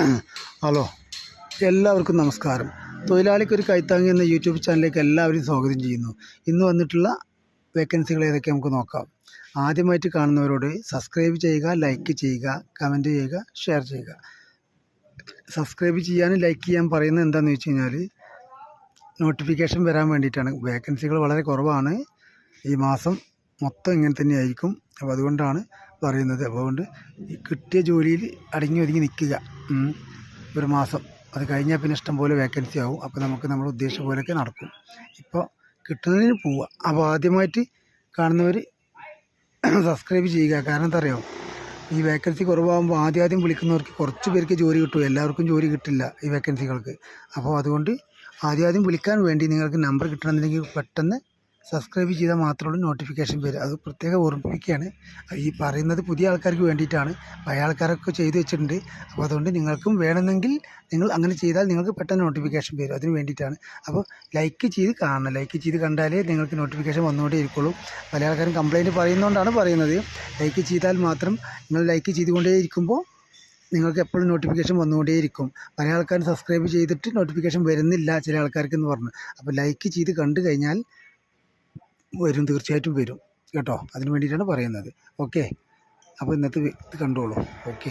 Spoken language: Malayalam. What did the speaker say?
ഹലോ. എല്ലാവർക്കും നമസ്കാരം. തൊഴിലാളിക്ക് ഒരു കൈത്താങ്ങി എന്ന യൂട്യൂബ് ചാനലിലേക്ക് എല്ലാവരും സ്വാഗതം ചെയ്യുന്നു. ഇന്ന് വന്നിട്ടുള്ള വേക്കൻസികൾ ഏതൊക്കെ നമുക്ക് നോക്കാം. ആദ്യമായിട്ട് കാണുന്നവരോട് സബ്സ്ക്രൈബ് ചെയ്യുക ലൈക്ക് ചെയ്യുക കമന്റ് ചെയ്യുക ഷെയർ ചെയ്യുക. സബ്സ്ക്രൈബ് ചെയ്യാനും ലൈക്ക് ചെയ്യാൻ പറയുന്നത് എന്താണെന്ന് വെച്ച് കഴിഞ്ഞാൽ നോട്ടിഫിക്കേഷൻ വരാൻ വേണ്ടിയിട്ടാണ്. വേക്കൻസികൾ വളരെ കുറവാണ്. ഈ മാസം മൊത്തം ഇങ്ങനെ തന്നെയായിരിക്കും. അപ്പോൾ അതുകൊണ്ടാണ് പറയുന്നത്. അതുകൊണ്ട് കിട്ടിയ ജോലിയിൽ അടങ്ങി ഒതുങ്ങി നിൽക്കുക. ഒരു മാസം. അത് കഴിഞ്ഞാൽ പിന്നെ ഇഷ്ടംപോലെ വേക്കൻസി ആവും. അപ്പോൾ നമുക്ക് നമ്മൾ ഉദ്ദേശിച്ച പോലെയൊക്കെ നടക്കും. ഇപ്പോൾ കിട്ടുന്നതിന് പോവുക അപ്പോൾ ആദ്യമായിട്ട് കാണുന്നവർ സബ്സ്ക്രൈബ് ചെയ്യുക. കാരണം എന്താ ഈ വേക്കൻസി കുറവാകുമ്പോൾ ആദ്യം ആദ്യം വിളിക്കുന്നവർക്ക് കുറച്ച് പേർക്ക് ജോലി കിട്ടും. എല്ലാവർക്കും ജോലി കിട്ടില്ല ഈ വേക്കൻസികൾക്ക് അപ്പോൾ അതുകൊണ്ട് ആദ്യം ആദ്യം വിളിക്കാൻ വേണ്ടി നിങ്ങൾക്ക് നമ്പർ കിട്ടണമെന്നുണ്ടെങ്കിൽ പെട്ടെന്ന് സബ്സ്ക്രൈബ് ചെയ്താൽ മാത്രമുള്ളൂ നോട്ടിഫിക്കേഷൻ വരും അത് പ്രത്യേകം ഓർമ്മിപ്പിക്കുകയാണ്. ഈ പറയുന്നത് പുതിയ ആൾക്കാർക്ക് വേണ്ടിയിട്ടാണ്. പഴയ ആൾക്കാരൊക്കെ ചെയ്തു വെച്ചിട്ടുണ്ട്. അപ്പോൾ അതുകൊണ്ട് നിങ്ങൾക്കും വേണമെങ്കിൽ നിങ്ങൾ അങ്ങനെ ചെയ്താൽ നിങ്ങൾക്ക് പെട്ടെന്ന് നോട്ടിഫിക്കേഷൻ വരും. അതിന് വേണ്ടിയിട്ടാണ്. അപ്പോൾ ലൈക്ക് ചെയ്ത് കാണണം. ലൈക്ക് ചെയ്ത് കണ്ടാലേ നിങ്ങൾക്ക് നോട്ടിഫിക്കേഷൻ വന്നുകൊണ്ടേ ഇരിക്കുള്ളൂ പല ആൾക്കാരും കംപ്ലയിന്റ് പറയുന്നതുകൊണ്ടാണ് പറയുന്നത്. ലൈക്ക് ചെയ്താൽ മാത്രം നിങ്ങൾ ലൈക്ക് ചെയ്തുകൊണ്ടേ ഇരിക്കുമ്പോൾ നിങ്ങൾക്ക് എപ്പോഴും നോട്ടിഫിക്കേഷൻ വന്നുകൊണ്ടേയിരിക്കും. പല ആൾക്കാരും സബ്സ്ക്രൈബ് ചെയ്തിട്ട് നോട്ടിഫിക്കേഷൻ വരുന്നില്ല ചില ആൾക്കാർക്ക് എന്ന് പറഞ്ഞു. അപ്പോൾ ലൈക്ക് ചെയ്ത് കണ്ടു കഴിഞ്ഞാൽ വരും തീർച്ചയായിട്ടും വരും. കേട്ടോ? അതിന് വേണ്ടിയിട്ടാണ് പറയുന്നത്. ഓക്കെ അപ്പോൾ ഇന്നത്തെ ഇത് കണ്ടോളൂ. ഓക്കെ